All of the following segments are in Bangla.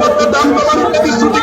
Ahmet ve damgalanıp da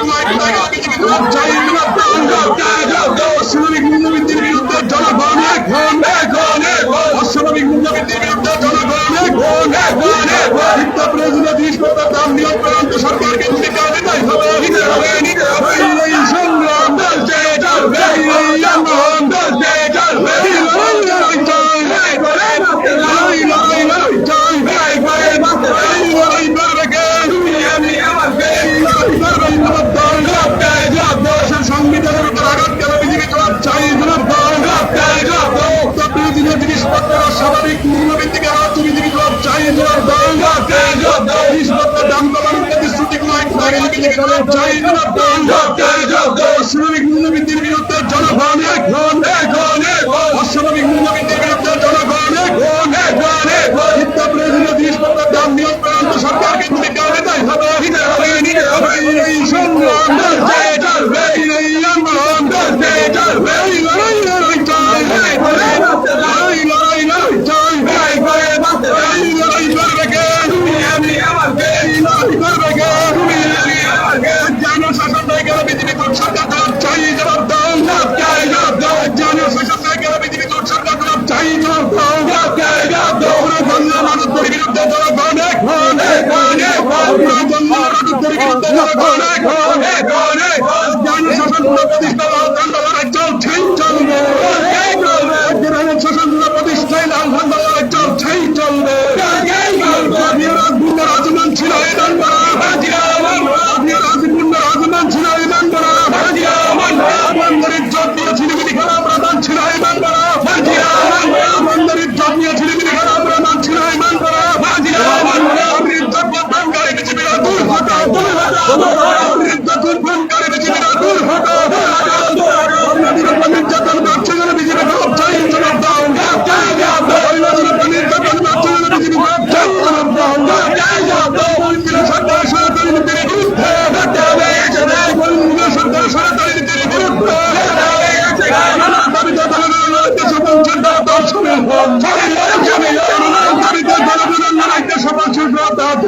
জয় জয় জয় জয় ইসলামিক ঘরে ঘরে জনসাধারণ প্রতিষ্ঠা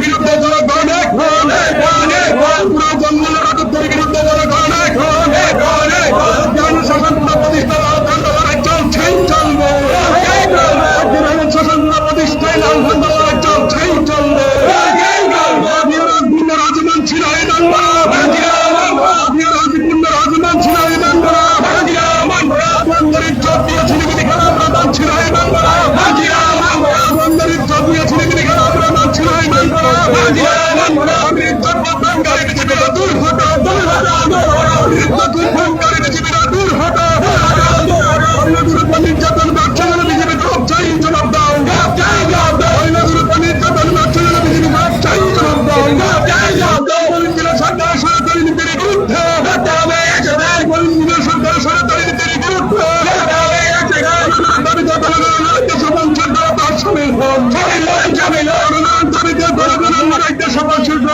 Obrigado, Dona সকল শিল্প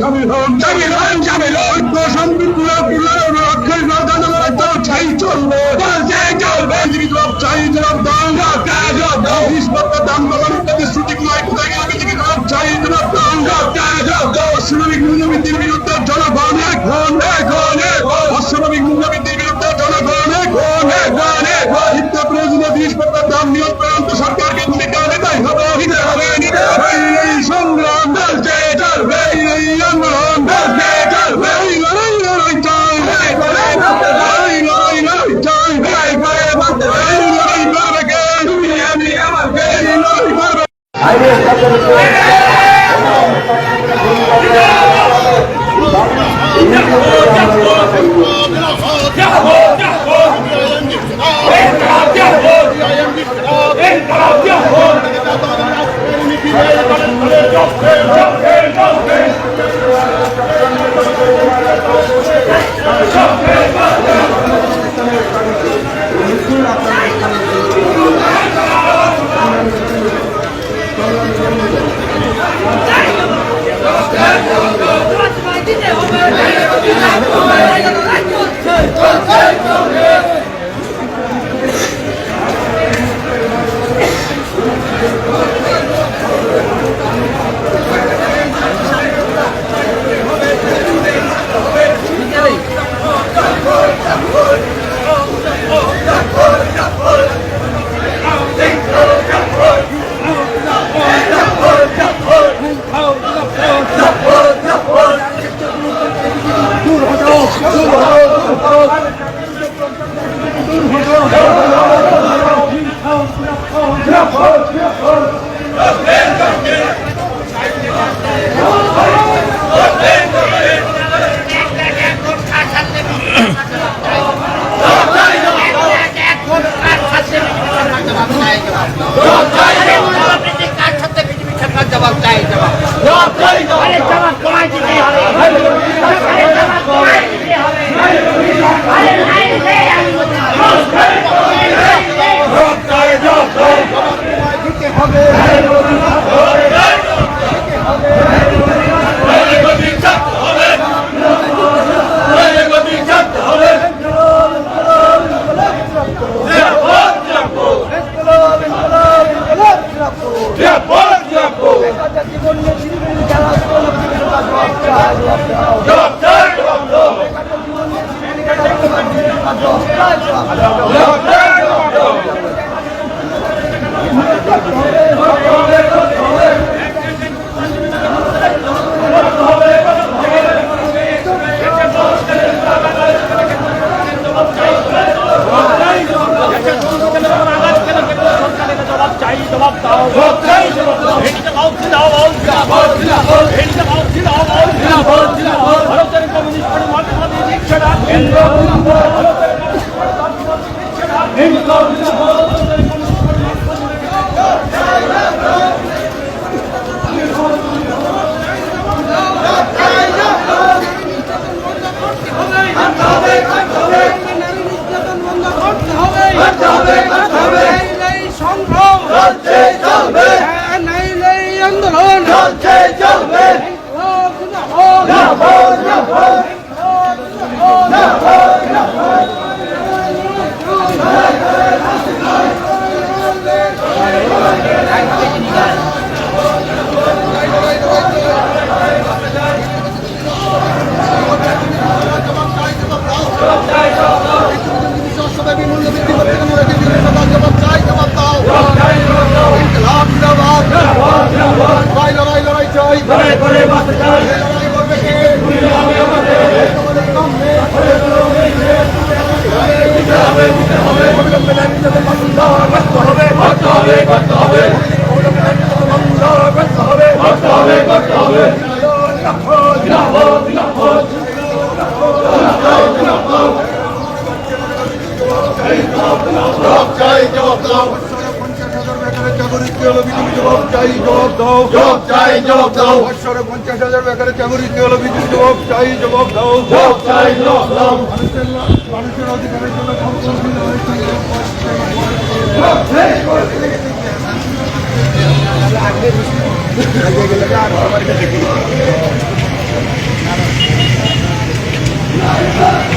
স্বামী হন জামিল হন। জামিল হন সম্পূর্ণ রক্ষার তো চাই চলবে। চাই চলবে। নিয়ন্ত্রণ সরকার করবে জবাব Come on, come on. Yeah, boy! পঞ্চাশ হাজার বেকারে চাকরি হলো বিদ্যুৎ জবাব চাই জবাব দাও মানুষের মানুষের অধিকারের জন্য সংশোধন হয়েছে। ¡Vamos!